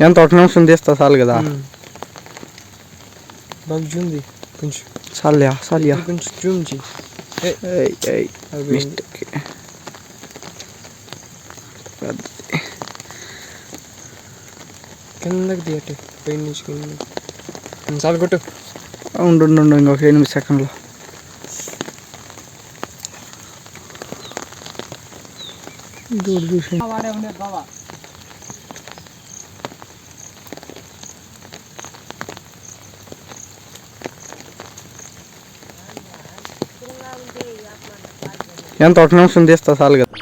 ఎంత ఒక నిమిషం తీస్తా చాలు కదా? బాగా జూమ్ది కొంచెం. చాలుయా చాలుయా కొంచెం జూమ్ మిస్టేక్. కిందకి తీయటే పైన నుంచి కింద. చాలు కొట్టు. ఉండు ఉండు, ఇంకొక ఎనిమిది సెకండ్లు. చూసి ఎంత ఒక నిమిషం తీస్తా చాలు కదా.